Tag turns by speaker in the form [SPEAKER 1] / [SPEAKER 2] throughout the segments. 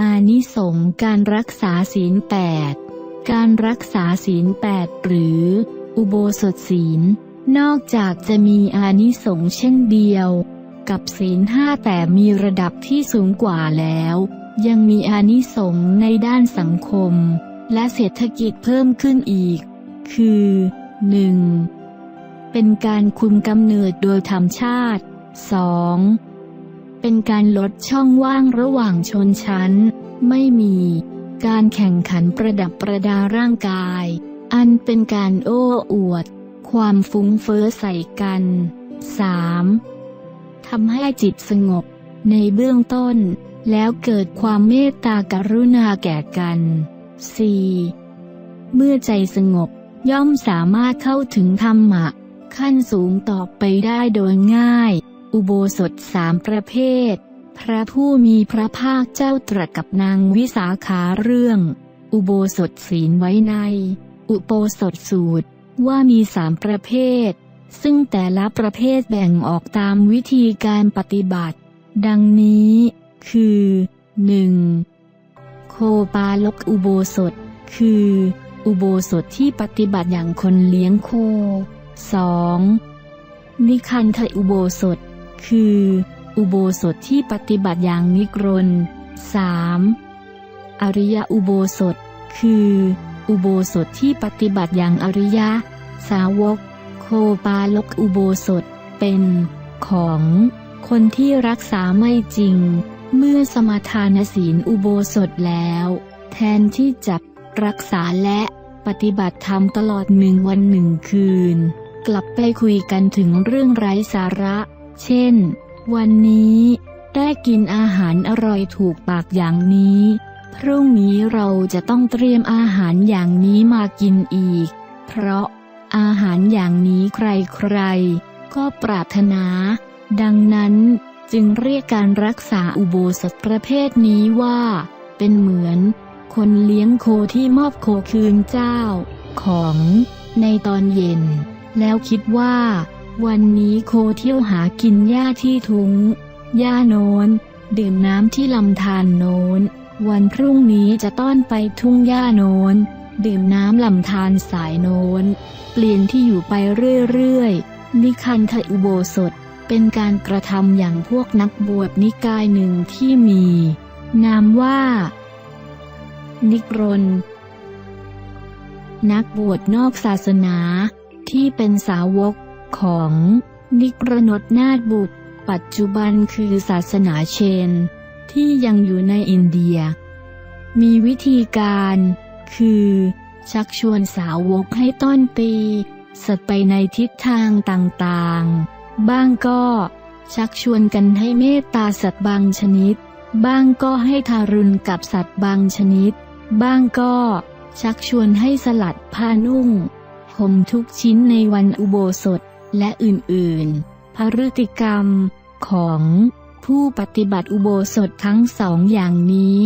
[SPEAKER 1] อานิสงการรักษาศีลแปดการรักษาศีลแปดหรือ อุโบสถศีล นอกจากจะมีอานิสงส์เช่นเดียว กับศีลห้าแต่มีระดับที่สูงกว่าแล้ว ยังมีอานิสงส์ในด้านสังคม และเศรษฐกิจเพิ่มขึ้นอีก คือ 1. เป็นการคุมกำเนิดโดยธรรมชาติ 2. เป็นการลดช่องว่างระหว่างชนชั้น ไม่มีการแข่งขันประดับประดาร่างกาย อันเป็นการโอ้อวด ความฟุ้งเฟ้อใส่กัน 3. ทำให้จิตสงบ ในเบื้องต้น แล้วเกิดความเมตตากรุณาแก่กัน 4. เมื่อใจสงบย่อมสามารถเข้าถึงธรรมะ ขั้นสูงต่อไปได้โดยง่าย อุโบสถสามประเภท พระผู้มีพระภาคเจ้าตรัสกับนางวิสาขาเรื่อง อุโบสถศีลไว้ใน อุโบสถสูตรว่ามีสามประเภท ซึ่งแต่ละประเภทแบ่งออกตามวิธีการปฏิบัติ ดังนี้ คือ 1. โคปาลกอุโบสถ คือ อุโบสถที่ปฏิบัติอย่างคนเลี้ยงโค 2. นิคันทอุโบสถ คือ อุโบสถที่ปฏิบัติอย่างนิกรน 3. อริยอุโบสถ คือ อุโบสถที่ปฏิบัติอย่างอริยะ สาวก โคปาลกอุโบสถ เป็น ของคนที่รักษาไม่จริง เมื่อสมาทานศีลอุโบสถแล้ว แทนที่จะรักษาและปฏิบัติธรรมตลอดหนึ่งวันหนึ่งคืน กลับไปคุยกันถึงเรื่องไร้สาระ เช่น วันนี้ได้กินอาหารอร่อยถูกปากอย่างนี้ พรุ่งนี้เราจะต้องเตรียมอาหารอย่างนี้มากินอีก เพราะอาหารอย่างนี้ใครๆ ก็ปรารถนา ดังนั้นจึงเรียกการรักษาอุโบสถประเภทนี้ว่า เป็นเหมือน คนเลี้ยงโคที่มอบโคคืนเจ้า ของในตอนเย็น แล้วคิดว่า วันนี้โคเที่ยวหากินหญ้าที่ทุง้งหญ้าโน้น ดื่มน้ำที่ลำธารโน้น วันพรุ่งนี้จะต้อนไปทุ่งหญ้าโน้น ดื่มน้ำลำธารสายโน้น เปลี่ยนที่อยู่ไปเรื่อยๆ นิคันทอุโบสถ เป็นการกระทำอย่างพวกนักบวชนิกายหนึ่งที่มี นามว่า นิกรน นักบวชนอกศาสนาที่เป็นสาวก ของนิกรนดนาถบุตร ปัจจุบันคือศาสนาเชน ที่ยังอยู่ในอินเดีย มีวิธีการ คือ ชักชวนสาวกให้ต้อนตีสัตว์ไปในทิศทางต่างๆ บ้างก็ชักชวนกันให้เมตตาสัตว์บางชนิด บ้างก็ให้ทารุณกับสัตว์บางชนิด บ้างก็ชักชวนให้สลัดผ้านุ่งห่มทุกชิ้นในวันอุโบสถ และอื่นๆ พฤติกรรมของผู้ปฏิบัติอุโบสถทั้งสองอย่างนี้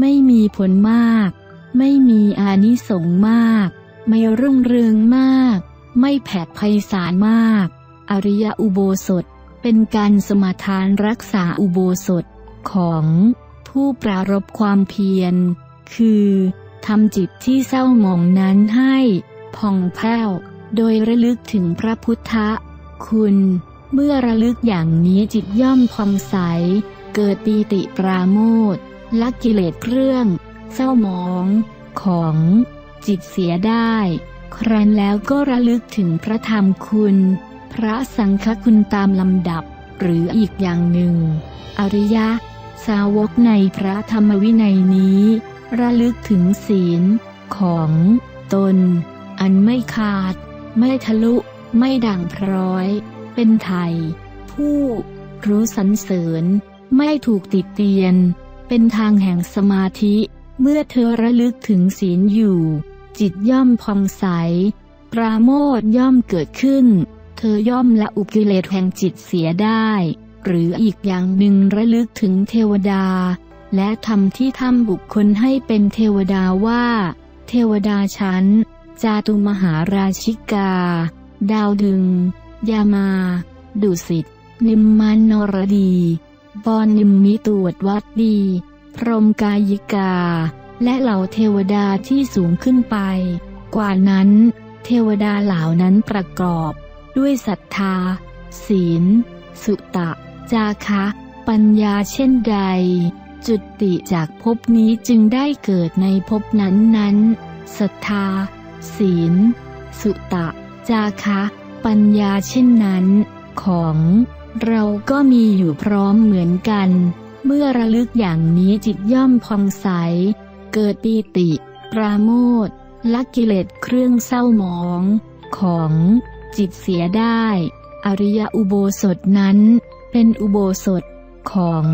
[SPEAKER 1] ไม่มีผลมาก ไม่มีอานิสงส์มาก ไม่รุ่งเรืองมาก ไม่แผดไพศาลมาก อริยอุโบสถเป็นการสมาทานรักษาอุโบสถของผู้ปรารบความเพียร คือทำจิตที่เศร้าหมองนั้นให้ผ่องแผ้ว โดยระลึกถึงพระพุทธคุณ เมื่อระลึกอย่างนี้จิตย่อมผ่องใส เกิดปีติปราโมทละกิเลสเครื่อง เศร้าหมอง ของจิตเสียได้ ครั้นแล้วก็ระลึกถึงพระธรรมคุณ พระสังฆคุณตามลำดับ หรืออีกอย่างหนึ่ง อริยะ สาวกในพระธรรมวินัยนี้ ระลึกถึงศีลของตน อันไม่ขาด ไม่ทะลุไม่ด่างพร้อย เป็นไทย ผู้รู้สรรเสริญ ไม่ถูกติดเตียน เป็นทางแห่งสมาธิ เมื่อเธอระลึกถึงศีลอยู่ จิตย่อมพองใส ปราโมทย่อมเกิดขึ้น เธอย่อมละอุกิเลสแห่งจิตเสียได้ หรืออีกอย่างหนึ่งระลึกถึงเทวดา และทำที่ทำบุคคลให้เป็นเทวดาว่า เทวดาชั้น จาตุมหาราชิกา ดาวดึง ยามา ดุสิต นิมมันนรดี บอนนิมมิตรวจวัดดี พรมกายิกา และเหล่าเทวดาที่สูงขึ้นไป กว่านั้น เทวดาเหล่านั้นประกอบ ด้วยศรัทธา ศีล สุตะ จาคะ ปัญญาเช่นใด จุติจากภพนี้จึงได้เกิดในภพนั้นนั้นๆศรัทธา ศีล สุตะ จาคะ ปัญญาเช่นนั้น ของเราก็มีอยู่พร้อมเหมือนกัน เมื่อระลึกอย่างนี้จิตย่อมผ่องใส เกิดปีติ ปราโมทละกิเลสเครื่องเศร้าหมอง ของจิตเสียได้ อริยอุโบสถนั้น เป็นอุโบสถของ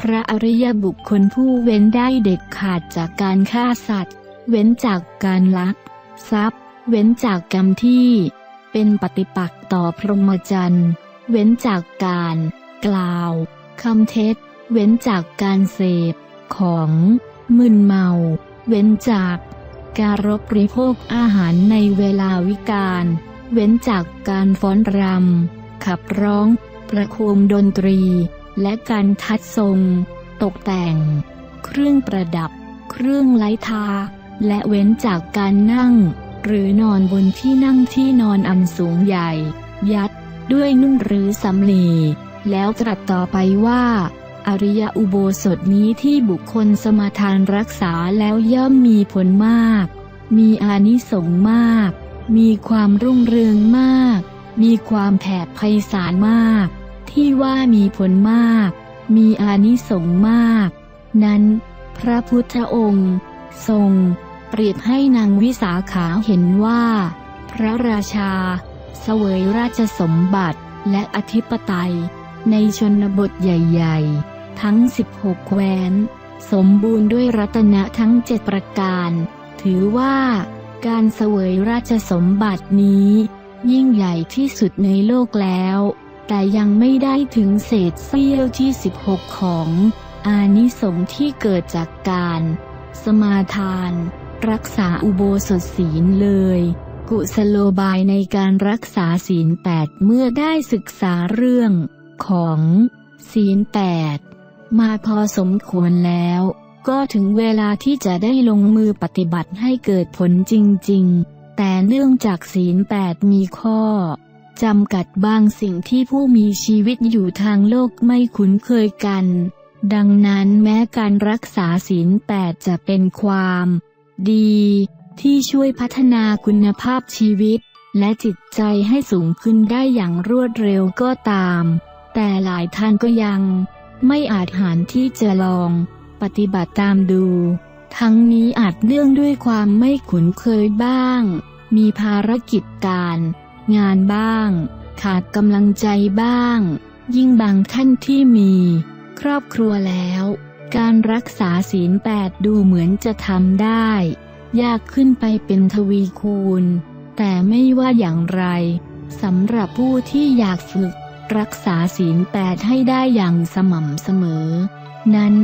[SPEAKER 1] พระอริยบุคคลผู้เว้นได้เด็ดขาดจากการฆ่าสัตว์ เว้นจากการลัก ทรัพย์ เว้นจากกรรมที่ เป็นปฏิปักษ์ต่อพรหมจรรย์ เว้นจากการ กล่าวคำเท็จ เว้นจากการเสพ ของมึนเมา เว้นจาก การรบบริโภคอาหารในเวลาวิกาลเว้นจากการฟ้อนรำ ขับร้อง ประโคมดนตรี และการทัดทรง ตกแต่ง เครื่องประดับ เครื่องไล้ทา และเว้นจากการนั่ง หรือนอนบนที่นั่งที่นอนอันสูงใหญ่ ยัด ด้วยนุ่นหรือสำลี แล้วตรัสต่อไปว่า อริยอุโบสถนี้ที่บุคคลสมาทานรักษาแล้วย่อมมีผลมาก มีอานิสงส์มาก มีความรุ่งเรืองมาก มีความแผ่ไพศาลมาก ที่ว่ามีผลมาก มีอานิสงส์มาก นั้น พระพุทธองค์ ทรง เปรียบให้นางวิสาขาเห็นว่า พระราชา เสวยราชสมบัติและอธิปไตย ในชนบทใหญ่ๆ ทั้ง 16 แคว้น สมบูรณ์ด้วยรัตนะทั้งเจ็ดประการ ถือว่า การเสวยราชสมบัตินี้ ยิ่งใหญ่ที่สุดในโลกแล้ว แต่ยังไม่ได้ถึงเศษเสี้ยวที่ 16 ของอานิสงส์ที่เกิดจากการ สมาทาน รักษาอุโบสถศีลเลย กุสโลบายในการรักษาศีลแปดเมื่อได้ศึกษาเรื่องของศีลแปดมาพอสมควรแล้ว ก็ถึงเวลาที่จะได้ลงมือปฏิบัติให้เกิดผลจริง ๆ แต่เนื่องจากศีลแปดมีข้อจำกัดบางสิ่งที่ผู้มีชีวิตอยู่ทางโลกไม่คุ้นเคยกัน ดังนั้นแม้การรักษาศีลแปดจะเป็นความ ดี ที่ช่วยพัฒนาคุณภาพชีวิต และจิตใจให้สูงขึ้นได้อย่างรวดเร็วก็ตาม แต่หลายท่านก็ยัง ไม่อาจหารที่จะลอง ปฏิบัติตามดู ทั้งนี้อาจเนื่องด้วยความไม่คุ้นเคยบ้าง มีภารกิจการ งานบ้าง ขาดกำลังใจบ้าง ยิ่งบางท่านที่มี ครอบครัวแล้ว การรักษาศีลแปดดูเหมือนจะทำได้ ยากขึ้นไปเป็นทวีคูณ แต่ไม่ว่าอย่างไรสำหรับผู้ที่อยากฝึก รักษาศีลแปดให้ได้อย่างสม่ำเสมอ นั้น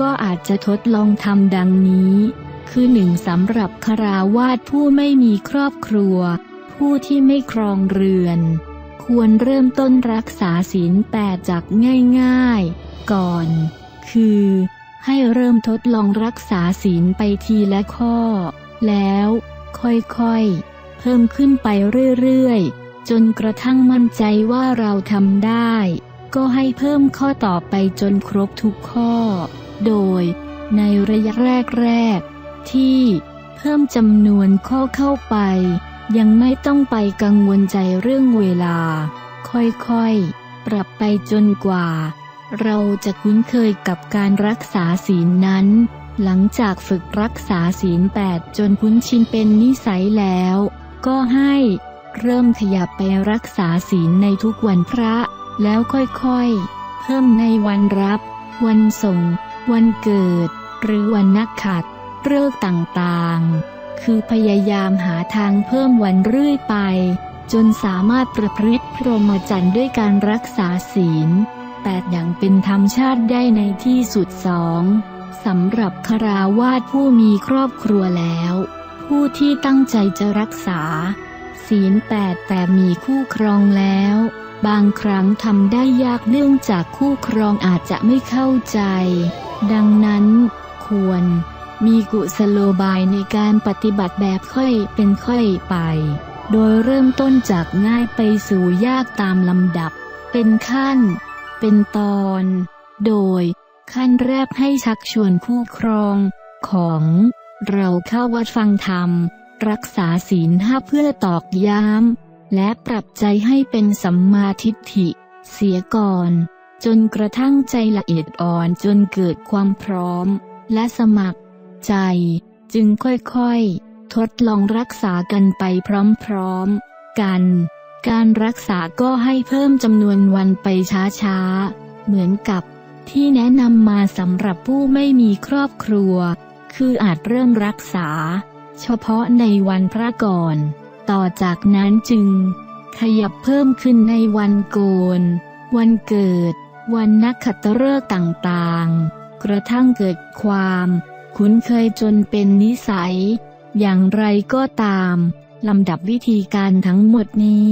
[SPEAKER 1] ก็อาจจะทดลองทำดังนี้ คือหนึ่งสำหรับคราวาสผู้ไม่มีครอบครัว ผู้ที่ไม่ครองเรือน ควรเริ่มต้นรักษาศีลแปดจากง่าย ๆ ก่อน คือ ให้เริ่มทดลองรักษาศีลไปทีละข้อ แล้วค่อยๆ เพิ่มขึ้นไปเรื่อยๆ จนกระทั่งมั่นใจว่าเราทำได้ ก็ให้เพิ่มข้อต่อไปจนครบทุกข้อ โดยในระยะแรกๆ ที่เพิ่มจำนวนข้อเข้าไป ยังไม่ต้องไปกังวลใจเรื่องเวลา ค่อยๆ ปรับไปจนกว่า เราจะคุ้นเคยกับการรักษาศีลนั้น หลังจากฝึกรักษาศีลแปดจนคุ้นชินเป็นนิสัยแล้ว ก็ให้เริ่มขยับไปรักษาศีลในทุกวันพระ แล้วค่อยๆ เพิ่มในวันรับ วันส่ง วันเกิด หรือวันนักขัดเลิกษ์ต่างๆ คือพยายามหาทางเพิ่มวันเรื่อยไป จนสามารถประพฤติพรหมจรรย์ด้วยการรักษาศีล แปดอย่างเป็นธรรมชาติได้ในที่สุดสองสำหรับคราวาสผู้มีครอบครัวแล้ว ผู้ที่ตั้งใจจะรักษา ศีลแปดแต่มีคู่ครองแล้ว บางครั้งทำได้ยากเนื่องจากคู่ครองอาจจะไม่เข้าใจ ดังนั้น ควร มีกุศโลบายในการปฏิบัติแบบค่อยเป็นค่อยไป โดยเริ่มต้นจากง่ายไปสู่ยากตามลำดับ เป็นขั้น เป็นตอน โดย ขั้นแรกให้ชักชวนผู้ครอง ของ เราเข้าวัดฟังธรรม รักษาศีลห้าเพื่อตอกย้ำ และปรับใจให้เป็นสัมมาทิฏฐิ เสียก่อน จนกระทั่งใจละเอียดอ่อนจนเกิดความพร้อม และสมัคร ใจ จึงค่อยๆ ทดลองรักษากันไปพร้อมๆ กัน การรักษาก็ให้เพิ่มจำนวนวันไปช้าๆ เหมือนกับที่แนะนำมาสำหรับผู้ไม่มีครอบครัว คืออาจเริ่มรักษา เฉพาะในวันพระก่อน ต่อจากนั้นจึง ขยับเพิ่มขึ้นในวันโกน วันเกิด วันนักขัตฤกษ์ต่างๆ กระทั่งเกิดความ คุ้นเคยจนเป็นนิสัย อย่างไรก็ตาม ลำดับวิธีการทั้งหมดนี้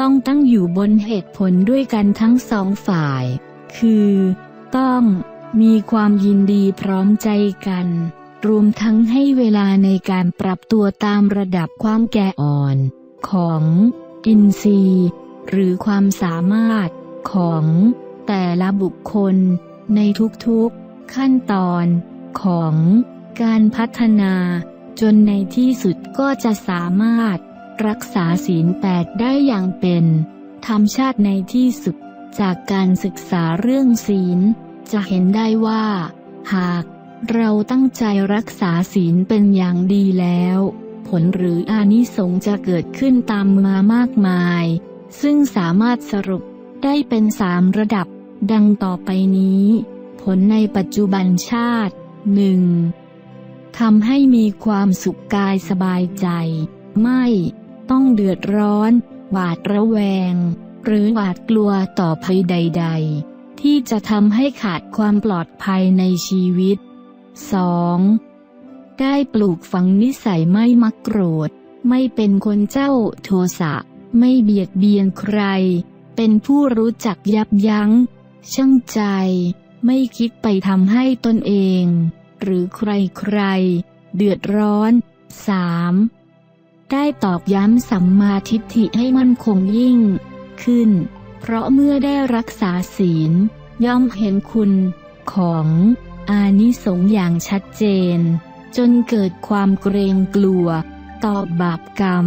[SPEAKER 1] ต้องตั้งอยู่บนเหตุผลด้วยกันทั้งสองฝ่าย คือ ต้องมีความยินดีพร้อมใจกัน รวมทั้งให้เวลาในการปรับตัวตามระดับความแก่อ่อน ของอินทรีย์หรือความสามารถของแต่ละบุคคลในทุกๆ ขั้นตอนของการพัฒนา จนในที่สุดก็จะสามารถ รักษาศีลแปดได้อย่างเป็นธรรมชาติในที่สุด จากการศึกษาเรื่องศีล จะเห็นได้ว่า หากเราตั้งใจรักษาศีลเป็นอย่างดีแล้ว ผลหรืออานิสงส์จะเกิดขึ้นตามมามากมาย ซึ่งสามารถสรุปได้เป็นสามระดับ ดังต่อไปนี้ ผลในปัจจุบันชาติหนึ่ง ทำให้มีความสุขกายสบายใจ ไม่ต้องเดือดร้อน หวาดระแวง หรือหวาดกลัวต่อภัยใด ๆ ที่จะทำให้ขาดความปลอดภัยในชีวิต 2. ได้ปลูกฝังนิสัยไม่มักโกรธ ไม่เป็นคนเจ้าโทสะ ไม่เบียดเบียนใคร เป็นผู้รู้จักยับยัง้งชั่งใจ ไม่คิดไปทำให้ตนเอง หรือใครๆ เดือดร้อน 3. ได้ตอกย้ำสัมมาทิฏฐิให้มั่นคงยิ่ง ขึ้น เพราะเมื่อได้รักษาศีล ย่อมเห็นคุณ ของอานิสงส์อย่างชัดเจน จนเกิดความเกรงกลัว ต่อบาปกรรม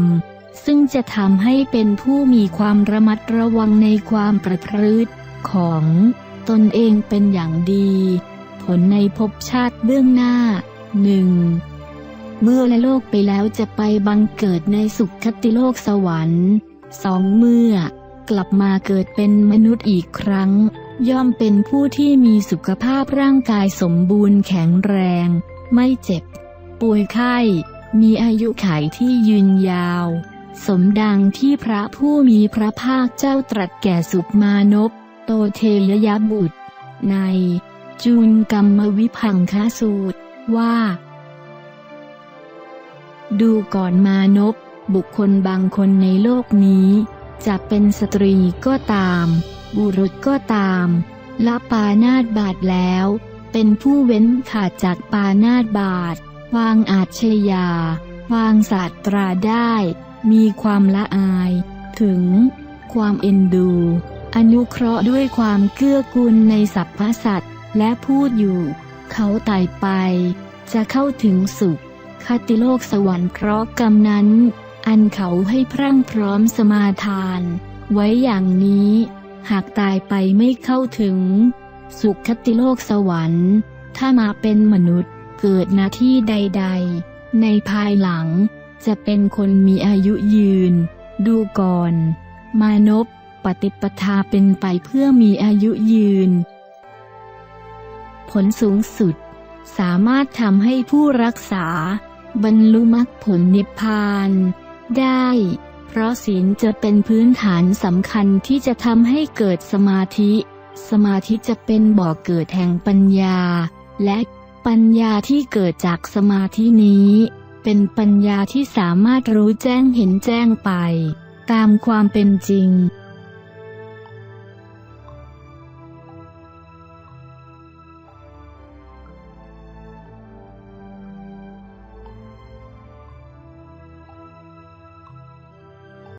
[SPEAKER 1] ซึ่งจะทำให้เป็นผู้มีความระมัดระวังในความประพฤติของตนเองเป็นอย่างดี ลในภพชาติเบื้องหน้าหนึ่งเมื่อละโลกไปแล้วจะไปบังเกิดในสุขคติโลกสวรรค์สองเมื่อกลับมาเกิดเป็นมนุษย์อีกครั้ง ย่อมเป็นผู้ที่มีสุขภาพร่างกายสมบูรณ์แข็งแรง ไม่เจ็บ ป่วยไข้ มีอายุขัยที่ยืนยาว สมดังที่พระผู้มีพระภาคเจ้าตรัสแก่สุมานพโตเทยยบุตร ใน จูนกรรมวิพังคสูตร ว่า ดูก่อนมานพบุคคลบางคนในโลกนี้ จะเป็นสตรีก็ตาม บุรุษก็ตามละปานาตบาทแล้ว เป็นผู้เว้นขาดจากปานาตบาท วางอาชญา วางศาสตราได้ มีความละอาย ถึง ความเอ็นดู อนุเคราะห์ด้วยความเกื้อกูลในสรรพสัตว และพูดอยู่ เขาตายไป จะเข้าถึงสุข คติโลกสวรรค์เพราะกรรมนั้น อันเขาให้พรั่งพร้อมสมาทาน ไว้อย่างนี้ หากตายไปไม่เข้าถึง สุขคติโลกสวรรค์ ถ้ามาเป็นมนุษย์เกิดหน้าที่ใด ๆ ในภายหลัง จะเป็นคนมีอายุยืน ดูก่อน มานพปฏิปทาเป็นไปเพื่อมีอายุยืน ผลสูงสุด สามารถทำให้ผู้รักษา บรรลุมรรคผลนิพพาน ได้ เพราะศีลจะเป็นพื้นฐานสำคัญที่จะทำให้เกิดสมาธิ สมาธิจะเป็นบ่อกเกิดแห่งปัญญา และปัญญาที่เกิดจากสมาธินี้ เป็นปัญญาที่สามารถรู้แจ้งเห็นแจ้งไป ตามความเป็นจริง